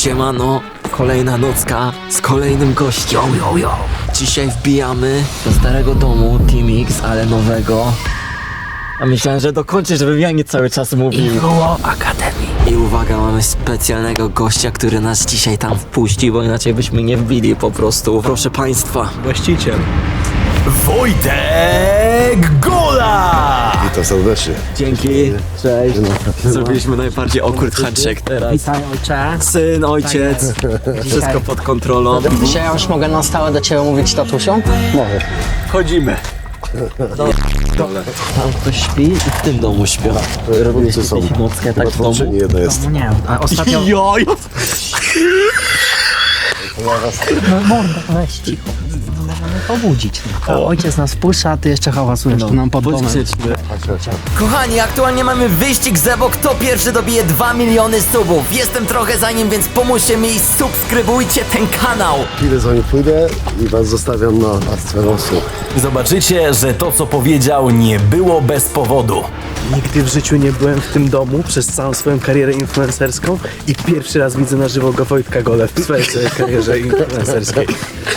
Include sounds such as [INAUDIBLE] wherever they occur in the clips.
Siemano, kolejna nocka z kolejnym gościem. Yo, yo, yo. Dzisiaj wbijamy do starego domu Team X, ale nowego. A myślałem, że dokończę, żebym ja nie cały czas mówił. Było Akademii. I uwaga, mamy specjalnego gościa, który nas dzisiaj tam wpuści, bo inaczej byśmy nie wbili po prostu. Proszę państwa. Właściciel. Wojtek Gola! Witam serdecznie. Dzięki. Cześć. Zrobiliśmy najbardziej awkward handshake teraz. Witaj ojcze. Syn, ojciec, wszystko pod kontrolą. Dzisiaj ja już mogę na stałe do ciebie mówić tatusią? Wchodzimy. Tam ktoś śpi i w tym domu śpią. Chłopcy są. nockę tak w domu? Jedna jest? No nie, a ostatnio... Joj! No mordo, weź cicho. Możemy pobudzić. A ojciec nas wpuszcza, a ty jeszcze hałasujesz tu nam pod domem. Kochani, aktualnie mamy wyścig Zebo, kto pierwszy dobije 2 miliony subów. Jestem trochę za nim, więc pomóżcie mi i subskrybujcie ten kanał. Chwilę za nim pójdę i was zostawiam na pastwę losu. Zobaczycie, że to co powiedział nie było bez powodu. Nigdy w życiu nie byłem w tym domu przez całą swoją karierę influencerską i pierwszy raz widzę na żywo go Wojtka Gole w swojej całej karierze influencerskiej.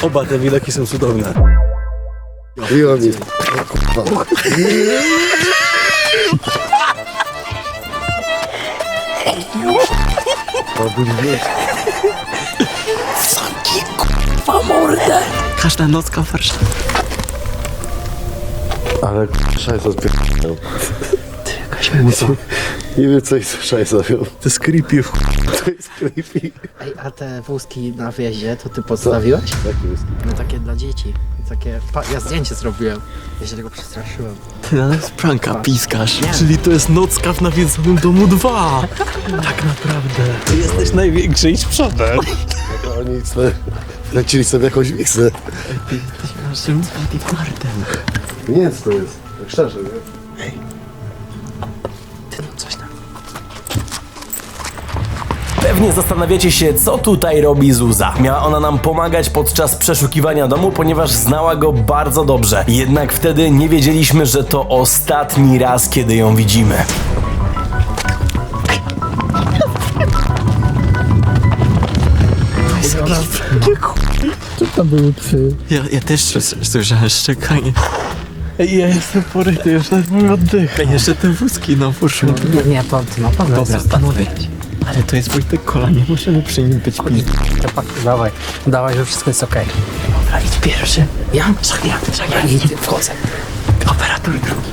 Oba te widoki są cudowne. I on jest. Każda nocka w Warszawie. Ale szajs odpierdolą. Nie wiem co jest szajs robią. To jest creepy. [LAUGHS] To jest creepy. Ej, a te wózki na wjeździe to ty podstawiłeś? Jaki jest? No takie dla dzieci. Takie... Pa, ja zdjęcie zrobiłem. Ja się tego przestraszyłem. Ty na nas pranka piskasz. Czyli to jest nocka w nawiedzonym domu 2. Tak naprawdę. Ty jesteś największy i z przodem. To Oni sobie wlecili sobie jakąś miksę. Naszym bodyguardem. Nie wiem co to jest. Tak szczerze, nie? Pewnie zastanawiacie się, co tutaj robi Zuza. Miała ona nam pomagać podczas przeszukiwania domu, ponieważ znała go bardzo dobrze. Jednak wtedy nie wiedzieliśmy, że to ostatni raz, kiedy ją widzimy. Ja, ja też słyszałem szczekanie. Ej, ja jestem poryty, już nawet mój oddech. Jeszcze te wózki na poszło. No nie, to ty na pewno. Ale to jest Wojtek Kola, nie możemy przy nim być. Chłopak, Dawaj, dawaj, że wszystko jest okej. Dobra, idź pierwszy. Ja? Szak ja, szak ja. Idź, wchodzę. Operator drugi.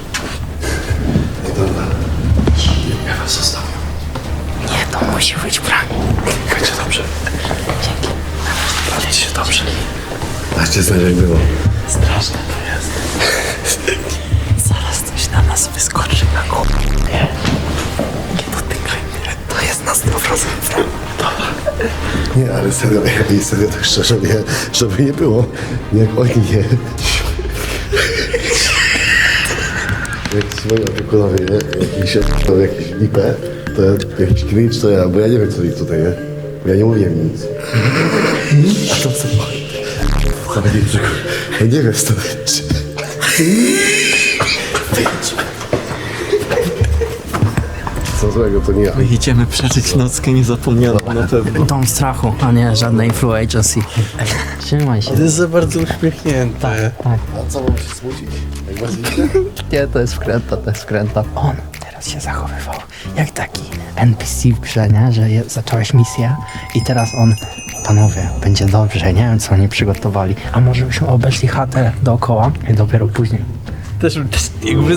Ja was zostawiam. Nie, to musi być prank. Będzie dobrze. Dzięki. Bawcie się dobrze. Dajcie znać jak było. Straszne to jest. [LAUGHS] serio, serio tak szczerze, nie, żeby nie było. Jak oni nie. Jak swoi opiekunowie, nie? Jakiś, to jakiś lipę, to ja, jakiś cringe, to ja, bo ja nie wiem co ich tutaj, nie? Bo ja nie mówiłem nic. A to co? Wcale nie wiem, co to Co złego, to nie ja. Idziemy przeżyć nockę niezapomnianą na pewno. Dom strachu, a nie żadne influ agency. Trzymaj się. To jest za bardzo uśmiechnięte. A co mam się smucić? Jak? [LAUGHS] Nie, to jest wkręta, to jest wkręta. On teraz się zachowywał jak taki NPC w grze, nie? Że je, zacząłeś misję i teraz on, panowie, będzie dobrze, nie wiem co oni przygotowali. A może byśmy obeszli chatę dookoła i dopiero później. Też, też jakby...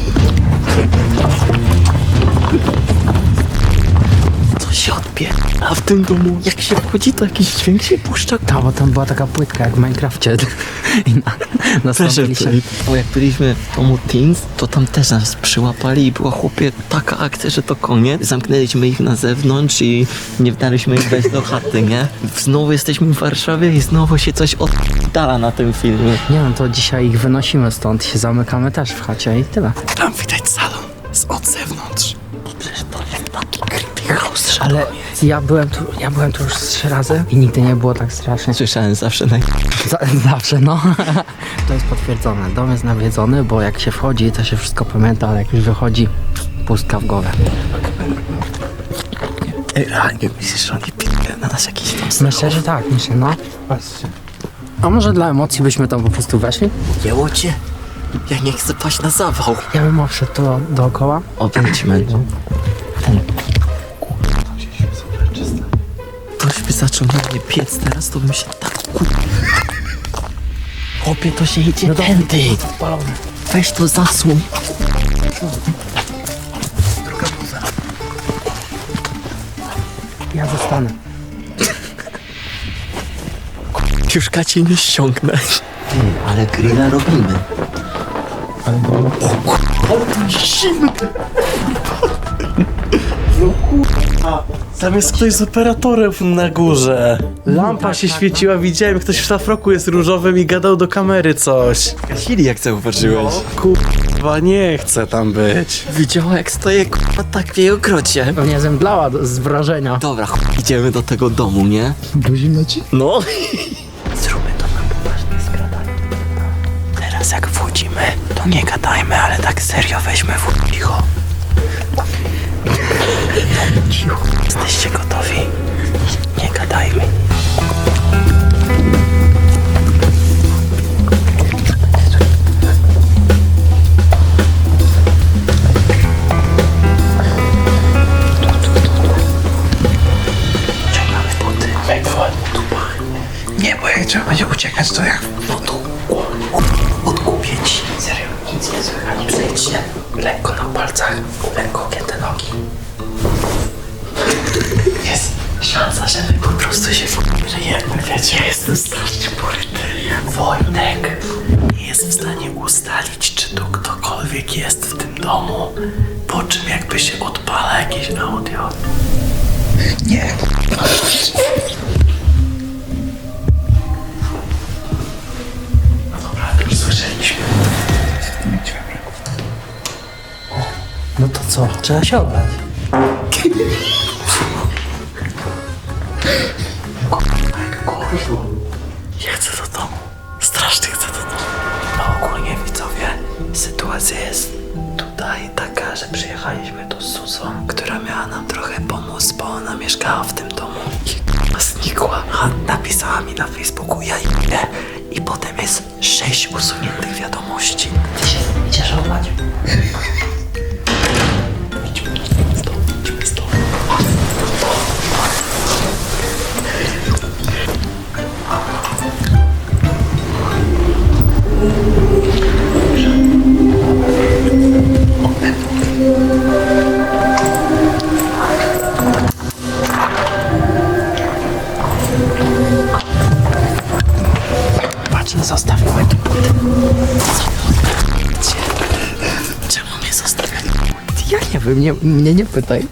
Się odbiera? A w tym domu, jak się wchodzi, to jakiś dźwięk się puszcza. Ta, bo tam była taka płytka jak w Minecrafcie. [LAUGHS] I na, nastąpili się... Bo jak byliśmy w domu Teens, to tam też nas przyłapali i była chłopie taka akcja, że to koniec. Zamknęliśmy ich na zewnątrz i nie daliśmy im wejść do chaty, nie? Znowu jesteśmy w Warszawie i znowu się coś oddala na tym filmie. Nie no, to dzisiaj ich wynosimy stąd, się zamykamy też w chacie i tyle. Tam widać salon z od zewnątrz. Ale ja byłem tu, ja byłem tu już trzy razy i nigdy nie było tak strasznie. Słyszałem zawsze naj... Za, zawsze, no. [LAUGHS] To jest potwierdzone. Dom jest nawiedzony, bo jak się wchodzi, to się wszystko pamięta, ale jak już wychodzi, pustka w głowę. Ej, realnie myślisz, że oni p***e na nas jakiś tam Myślę, że tak, myślę, no. A może dla emocji byśmy tam po prostu weszli? Jęło cię? Ja nie chcę paść na zawał. Ja bym obszedł to dookoła. Obejdźmy. Ten... Zaczął na mnie piec teraz, to bym się tak kur... Chłopie, to się idzie tędy. Weź to zasłon. Ja zostanę. Już kacie nie ściągnę. ale grilla robimy. Tam jest ktoś z operatorów na górze. Lampa się świeciła, widziałem, ktoś w szlafroku jest różowym i gadał do kamery coś. Gasili jak zauważyłeś. Kurwa, nie chcę tam być. Widziała jak stoję kurwa tak w jej ogrodzie. Pewnie zemdlała do- z wrażenia. Dobra, chuj, idziemy do tego domu, nie? Bo zimno ci? No. Zróbmy to na poważnie skradanie. Teraz jak wchodzimy, to nie gadajmy, ale tak serio weźmy w. Cicho. Jakieś audio. Nie. No dobra, już słyszeliśmy. No to co? Trzeba się oddać. Ja chcę do domu. Strasznie chcę do domu. No ogólnie widzowie, sytuacja jest tutaj taka, że przyjechaliśmy tu z Susą, miała nam trochę pomóc, bo ona mieszkała w tym domu i znikła. A napisała mi na Facebooku, ja idę. I potem jest sześć usuniętych wiadomości. Ty się idziesz? Ja nie wiem, nie, mnie nie pytaj.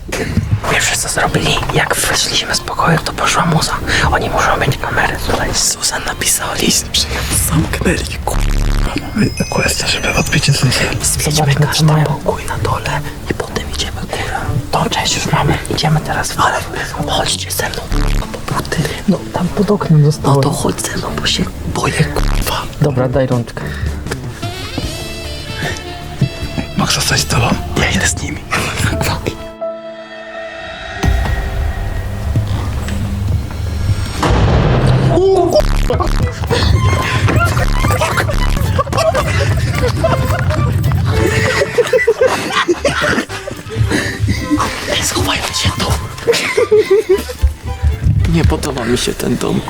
Pierwsze co zrobili, jak wyszliśmy z pokoju, to poszła muza. Oni muszą mieć kamerę tutaj. Susan napisała list, że ją zamknęli, Mamy questa, żeby odbić Zwiedźmy każdy pokój na dole i potem idziemy górę. To cześć, już mamy. Idziemy teraz w Ale chodźcie ze mną po buty. No tam pod oknem zostało. No to chodź ze mną, bo się boję, kurwa. Dobra, daj rączkę. Mogę zostać z tobą? Ja idę z nimi. Schowajmy się tu. Nie podoba mi się ten dom.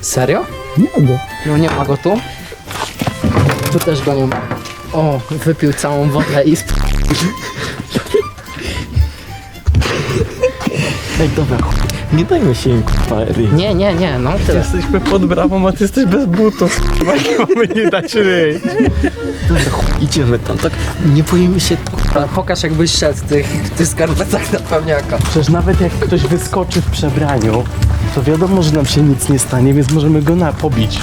Serio? Nie go. No nie ma go tu? Tu też go nie ma. O, wypił całą wodę i sp... Ej, dobra, chuj. nie dajmy się im kurwa. Nie, nie, nie, no tyle. Jesteśmy pod bramą, a ty jesteś bez butów. Chyba nie mamy nie dać ryj. Dobra, chuj, idziemy tam, tak nie boimy się Ale pokaż jakbyś szedł w tych, w tych skarpetach na pewniaka. Przecież nawet jak ktoś wyskoczy w przebraniu, to wiadomo, że nam się nic nie stanie, więc możemy go na pobić.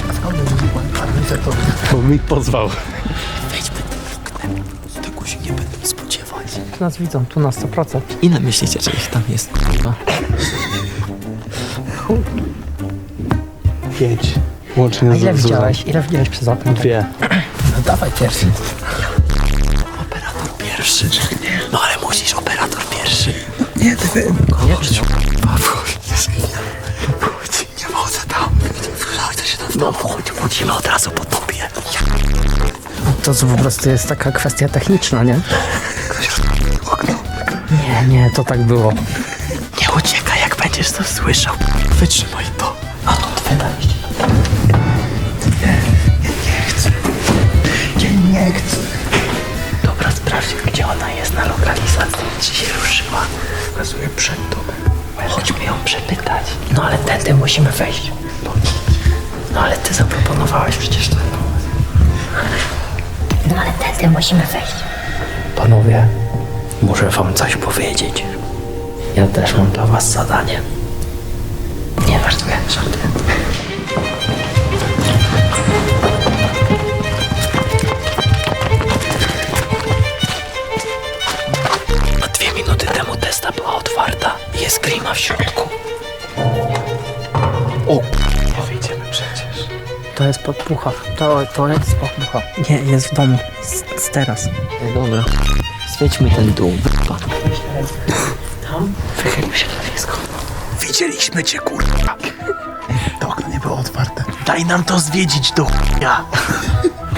Bo mi pozwał. Tego się nie będą spodziewać. Tu nas widzą, tu na 100%. Ile myślicie, że ich tam jest, kurwa? Pięć. Łącznie A ile z widziałeś? Ile widziałeś przez okno? Dwie. No dawaj pierwszy. Pierwszy. No ale musisz operator pierwszy. Nie, Chodź, kurwa, wchodź. Wchodź, nie wchodzę tam. Słyszałeś, co się tam No wchodź, wchodzimy od razu po tobie. To co po prostu jest taka kwestia techniczna, nie? Nie, nie, to tak było. Nie uciekaj, jak będziesz to słyszał. Wytrzymaj Czy się ruszyła? Pokazuję przed domem. Chodźmy ją przepytać. No ale tędy musimy wejść. No ale ty zaproponowałeś przecież to. No ale tędy musimy wejść. Panowie, muszę wam coś powiedzieć. Ja też mam dla was zadanie. Nie żartuję, jest podpucha. To, to jest podpucha. Nie, jest w domu. Z, z teraz. Dobra. Świećmy ten dół. Tam? Wychylił się na nisko. Widzieliśmy cię, kurwa. To okno nie było otwarte. Daj nam to zwiedzić do chuja.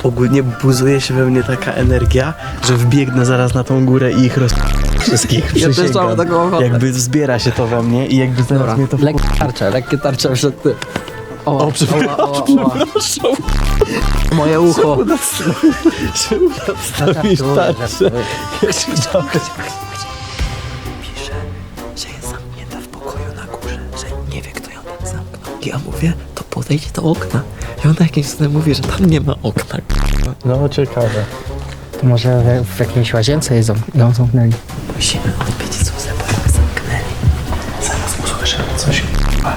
Ogólnie buzuje się we mnie taka energia, że wbiegnę zaraz na tą górę i ich roz... wszystkich Ja też mam taką ochotę. Jakby zbiera się to we mnie i jakby zaraz Dobra, mnie to... lekkie tarcze, lekkie tarcze przed ty. O, o przepraszam. Moje ucho. Stawisz tarczę. Pisze, że jest zamknięta w pokoju na górze, że nie wie, kto ją tam zamknął. I ja mówię, to podejdź do okna. I ona jakimś cudem mówi, że tam nie ma okna. No ciekawe. To może w, w jakiejś łazience ją ją zamknęli. Musimy odbić Zuzę, bo ją zamknęli. Zaraz usłyszymy coś. kurwa.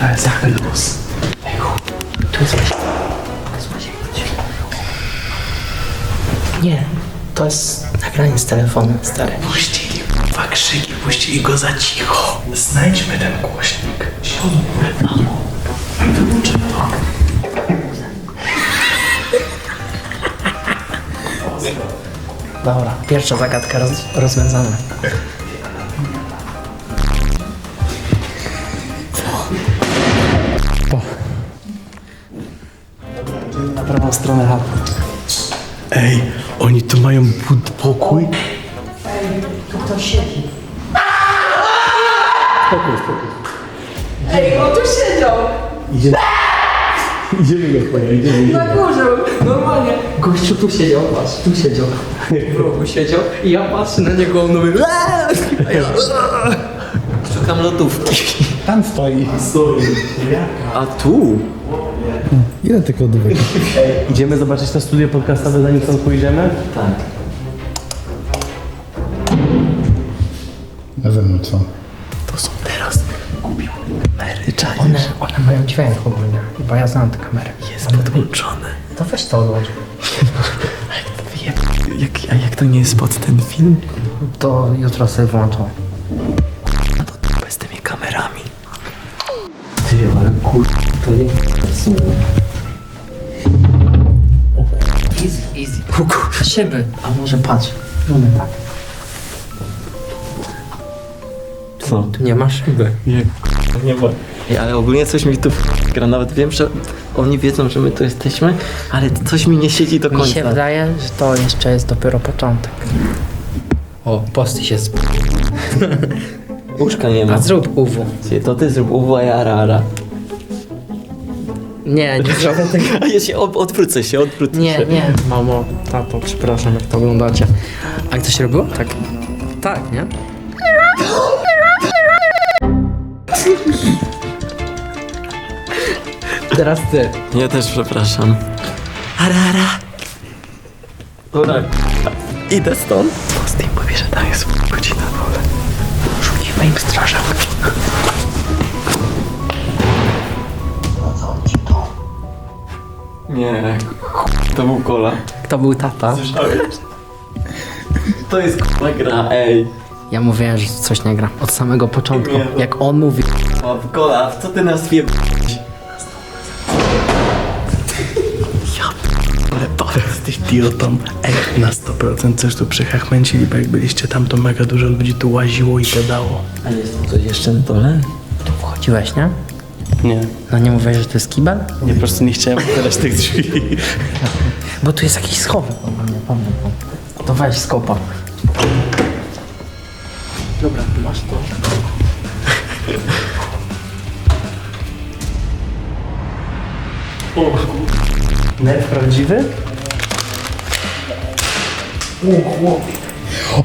To jest luz. Nie, to jest nagranie z telefonu, stary. Puścili kurwa krzyki, puścili go za cicho. Znajdźmy ten głośnik. Siódmy. Wyłączymy to. Dobra, pierwsza zagadka roz, rozwiązana. Na prawą stronę chaty. Ej, oni tu mają bud- pokój? Ej, on tu siedział! Idziemy go twoje, idziemy. Na górze, normalnie. Gościu tu siedział, patrz, tu siedział. W rogu siedział i ja patrzę na niego, on mówi "Eee!" A ja Szukam lodówki. Tam. Stoi. A tu? Ile tych lodówek? Idziemy zobaczyć to studio podcastowe, zanim stąd pójdziemy? Tak. Na zewnątrz co? To są teraz kamery, czaisz? one, one mają dźwięk ogólnie, bo ja znam te kamery. Jest podłączone. To weź to odłącz. Jak, [LAUGHS] jak, a jak to nie jest pod ten film? To jutro sobie włączą. To z tymi kamerami. Ty, ale kur... To nie... Szyby. A może patrz. Zróbmy tak. Co? Tu nie ma szyby. Nie ma. Ej, ale ogólnie coś mi tu gra. Nawet wiem, że oni wiedzą, że my tu jesteśmy, ale coś mi nie siedzi do Mi końca. się wydaje, że to jeszcze jest dopiero początek. O, posty się sp... [LAUGHS] Łóżka nie ma. A zrób UW. To ty zrób uwa i ara. Nie, nie [LAUGHS] zrobię tego. A ja się od, odwrócę się, odwrócę Nie, się. nie. Mamo, tato, przepraszam, jak to oglądacie. A jak to się robiło? Tak. Tak, nie? Teraz ty. Ja też przepraszam. Arara. Dobra. Idę stąd. Posty mówi, że tam jest Nie, to był kola. Kto był tata? To jest kurwa gra, ej. Ja mówiłem, że coś nie gra. Od samego początku. Nie, no. Jak on mówi. A w co ty nas wie... Ale Paweł, jesteś idiotą. Ej, na 100% coś tu przychachmęcili, bo jak byliście tam, to mega dużo ludzi tu łaziło i gadało. A jest coś jeszcze na dole? Tu wchodziłeś, nie? Nie, No nie mówiłeś, że to jest kibel? nie, po prostu nie chciałem otwierać tych drzwi. Bo tu jest jakiś schowek. Pamiętam. To weź skopa. Dobra, masz to. Net prawdziwy?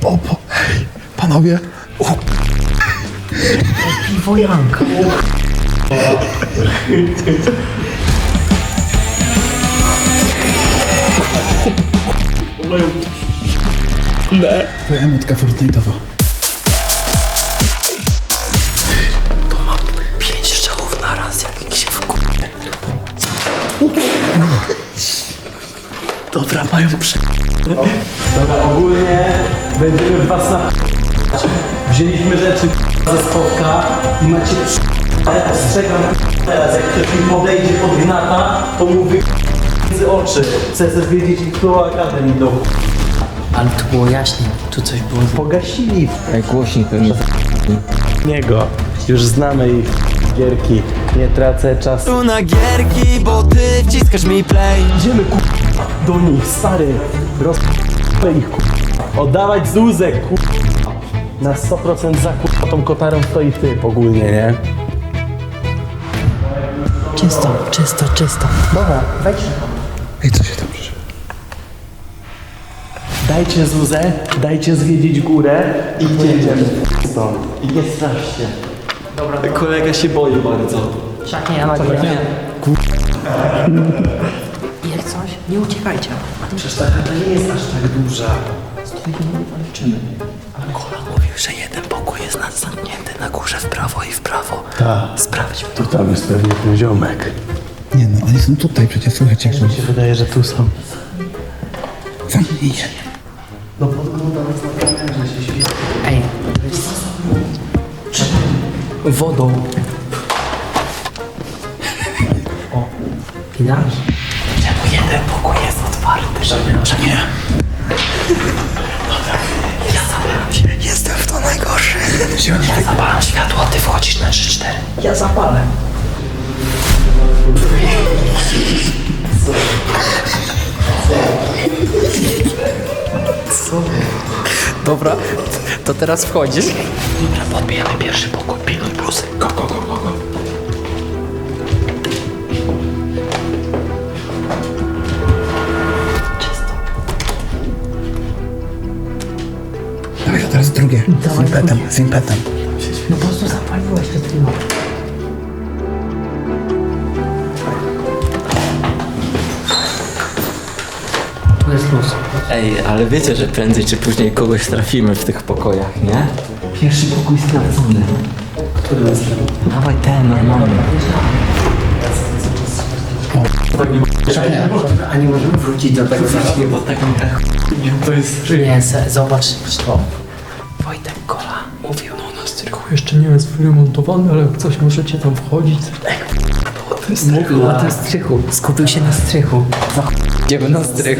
O, o, po, hej, panowie. Piwojanka. To emotka Fortnite'owa. Pięć strzałów na raz, jak się w Dobra, mają prze... Dobra, ogólnie będziemy was na... Wzięliśmy rzeczy ze spotka i macie ale ostrzegam teraz, jak ktoś mi podejdzie pod gnata, to mu wy... między oczy. Chcę też wiedzieć, kto akademii do... Ale tu było jaśniej. Tu coś było. Pogasili Ej, głośnik pewnie. niego. Już znamy ich gierki. Nie tracę czasu. Tu na gierki, bo ty wciskasz mi play Idziemy ku... do nich, stary. Roz... ich ku... Oddawać Zuzę ku... Na 100% za ku... tą kotarą stoi typ ogólnie, nie? Czysto, czysto, czysto. Dobra, wejdź. Ej, co się tam przyszło? Dajcie Zuzę, dajcie zwiedzić górę i jedziemy stąd. I nie straszcie. Dobra. Kolega się boi bardzo. Czekaj, ja nagram. Jak coś, nie uciekajcie. Przecież ta chata nie jest aż tak duża. Mówił, że jeden pokój jest nas zamknięty na górze w prawo i w prawo Tak. Sprawdź Tu tam jest pewnie ten ziomek. Nie no, oni są tutaj, przecież słychać jak Mi się wydaje, że tu są. Zamknij się. No podgląda nas na kamerze, się świeci. Ej, wodą. O, widać? Czemu jeden pokój jest otwarty? Że nie. Najgorszy. Ja zapalam światło, a ty wchodzisz na 3-4. Ja zapalę. Dobra, to teraz wchodzisz. Dobra, podbijamy pierwszy pokój. Piluj plusy. Go, go, go, go, go. Drugie. Z impetem, z impetem. No po prostu zapaliłeś przed chwilą. Tu jest luz. Ej, ale wiecie, że prędzej czy później kogoś trafimy w tych pokojach, nie? Pierwszy pokój sprawdzony. Który następny? Dawaj ten, normalny. A nie możemy wrócić do tego Nie, bo tak mi To jest Nie, se- zobacz to. Jeszcze nie jest wyremontowany, ale jak coś możecie tam wchodzić. Mówił o tym strychu. Skupił się na strychu. Idziemy na strych.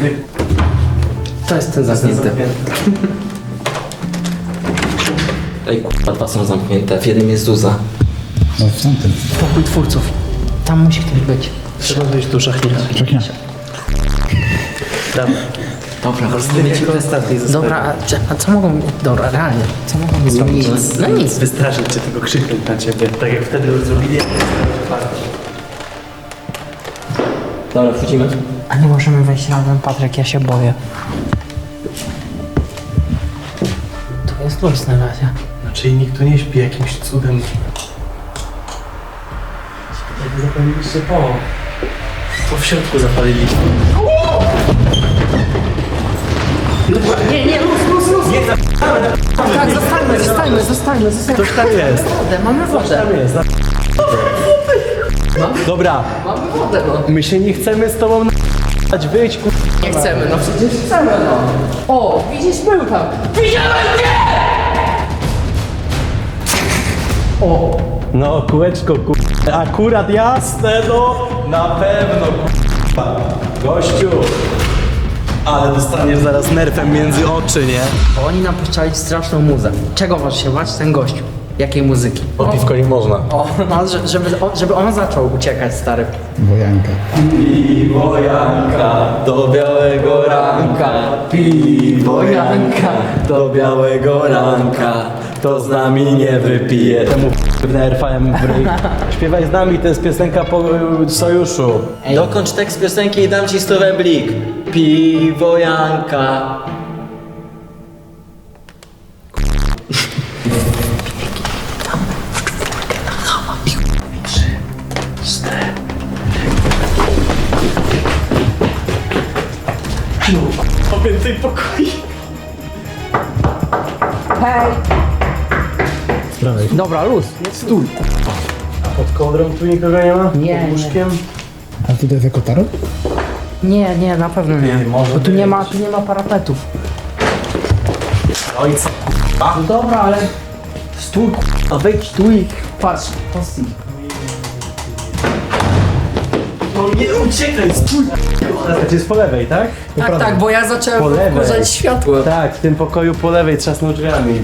To jest ten zamknięty. Ej, kurwa, dwa są zamknięte. W jednym jest Zuza. No w tamtym. Pokój twórców. Tam musi ktoś być. Trzeba wejść do szachniaka. Czekaj. Dobra. Dobra, ostatniej zostawi. Dobra, a, czy- a co mogą... Dobra, realnie. Co mogą zrobić? No nic. Wystraszyć cię tylko krzyknąć na ciebie. Tak jak wtedy już zrobili. Dobra, wchodzimy. A nie możemy wejść razem, Patryk, ja się boję. Tu jest luz na razie. Znaczy nikt tu nie śpi jakimś cudem. Zapaliliście po. To w środku zapaliliśmy. Nie, nie, luz, luz, luz! Nie, tak, zostańmy, zostańmy, zostańmy, zostańmy. Ktoś tam jest. Wodę, mamy wodę. Tam jest. Dobra, Mamy wodę, no. my się nie chcemy z tobą na***ać. Wyjdź ku... nie chcemy, no przecież chcemy, no. O, widzisz, był tam. Widziałem mnie! O, No, kółeczko, ku... Akurat jasne, no. Na pewno, kurwa. Gościu. Ale dostaniesz zaraz nerfem między oczy, nie? oni nam puszczali straszną muzę. Czego masz się bać, ten gościu? Jakiej muzyki? O piwko nie można. O, no, że- żeby, o, żeby on zaczął uciekać, stary. Piwo Janka do białego ranka. Piwo Janka do białego ranka. To z nami nie wypije. Temu nerfem w ryj. [LAUGHS] Śpiewaj z nami, to jest piosenka po y, sojuszu. Dokończ tekst piosenki i dam ci stówę blik. Piwo Dobra, luz. Stój. Pod kołdrą tu nikogo nie ma? Nie, Pod nie. łóżkiem? A tutaj jest jako tarot? Nie, nie, na pewno nie. może Bo tu nie ma, tu nie ma parapetów. Oj, co? No dobra, ale... Stój, a wejdź tu i patrz, posti. No nie uciekaj, stój! To jest po lewej, tak? Tak, tak, bo ja zacząłem Po lewej. wkurzać światło. Tak, w tym pokoju po lewej trzasnął drzwiami.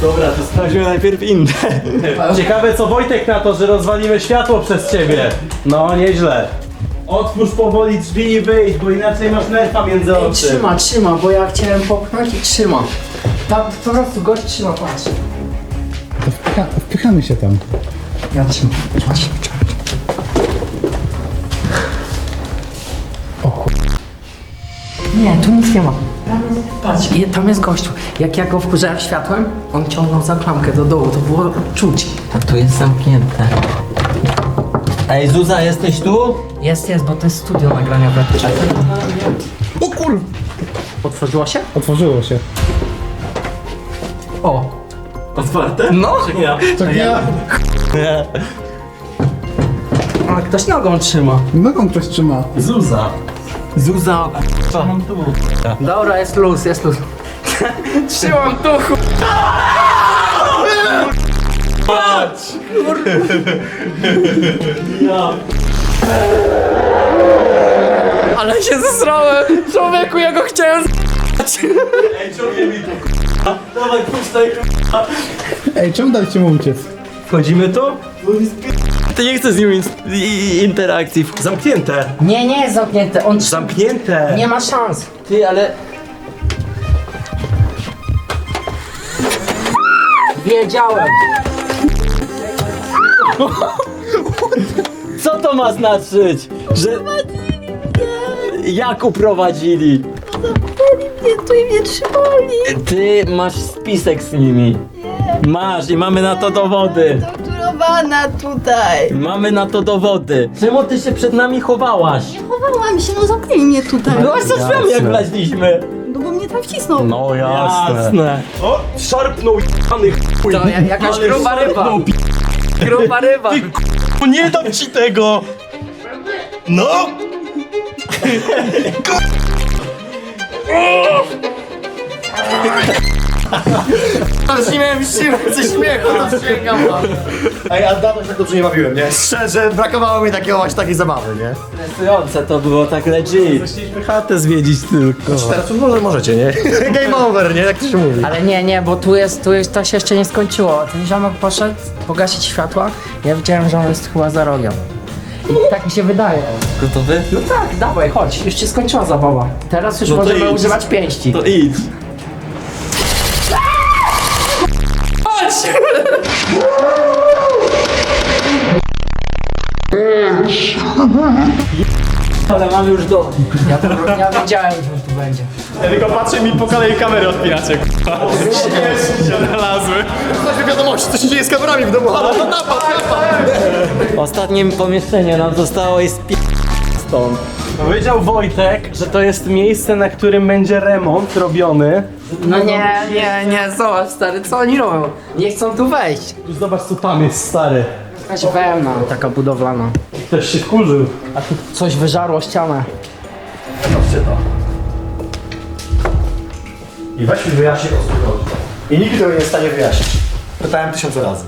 Dobra, to sprawdźmy najpierw inne. [LAUGHS] Ciekawe co Wojtek na to, że rozwalimy światło przez ciebie. No, nieźle. Otwórz powoli drzwi i wyjdź, bo inaczej masz nerfa między Ej, oczy. trzyma, trzyma, bo ja chciałem popchnąć i trzyma. Tam po prostu gość trzyma, patrz. To wpycha, wpychamy się tam. Ja trzymam, patrz, patrz. O kur... Nie, tu nic nie ma. Patrz, tam jest gościu. Jak ja go wkurzałem światłem, on ciągnął za klamkę do dołu, to było czuć. A tu jest zamknięte. Ej Zuza, jesteś tu? Jest, jest, bo to jest studio nagrania praktycznie. O kur... Otworzyło się? Otworzyło się. O! Otwarte? No! Ja. Tak ja... Ale ktoś nogą trzyma. Nogą ktoś trzyma. Zuza. Zuza, Mam tu. Dobra, jest luz, jest luz. Trzymam tu. Patrz! Ja. Ale się zesrałem! Człowieku, ja go chciałem Ej, ciągnie mi to k***a. Dawaj, puszczaj k***a. Ej, czemu daliście mu uciec? Wchodzimy tu? Ty nie chcesz z nim in- i- interakcji. Zamknięte. Nie, nie jest zamknięte, on. Zamknięte. Nie ma szans. Ty, ale... Wiedziałem. Co to ma znaczyć? Że... Jak uprowadzili? Nie, tu i mnie trzymali. Ty masz spisek z nimi. Masz i mamy na to dowody. Torturowana tutaj. Mamy na to dowody. Czemu ty się przed nami chowałaś? Chowałam się, no zamknęli mnie tutaj. Byłaś za drzwiami jak wleźliśmy. No bo mnie tam wcisnął. No jasne. Jasne. O, szarpnął jany chuj. To ja- jakaś gruba ryba. Gruba ryba. Nie dam ci tego. No. [LAUGHS] Nie miałem siły, ze śmiechu rozsięgam. Ej, a dawno się tak dobrze nie bawiłem, nie? Szczerze, brakowało mi takiego właśnie takiej zabawy, nie? Stresujące to było tak legit. Chcieliśmy chatę zwiedzić tylko. Teraz już może możecie, nie? [LAUGHS] Game over, nie? Jak to się mówi. Ale nie, nie, bo tu jest, tu jest, to się jeszcze nie skończyło. Ten ziomek poszedł pogasić światła. Ja widziałem, że on jest chyba za rogiem. I tak mi się wydaje. Gotowy? No tak, dawaj, chodź, już się skończyła zabawa. Teraz już No to możemy idź. używać pięści. To idź. Ale mam już do. Ja, to, ja wiedziałem, że tu będzie. Ja tylko patrzę mi po kolei kamery odpinacie. się znalazły. Chodźmy wiadomości, co się dzieje z kamerami w domu. Ale to napad, napad! Ostatnie pomieszczenie nam zostało i spi... stąd. Powiedział Wojtek, że to jest miejsce, na którym będzie remont robiony. No nie, nie, nie, zobacz stary, co oni robią? Nie chcą tu wejść. Tu zobacz co tam jest, stary. Jakaś wełna taka budowlana. Ktoś się wkurzył. A tu coś wyżarło ścianę. Sprawdźcie to. I weź mi wyjaśnij o co chodzi. I nikt tego nie jest w stanie wyjaśnić. Pytałem tysiące razy.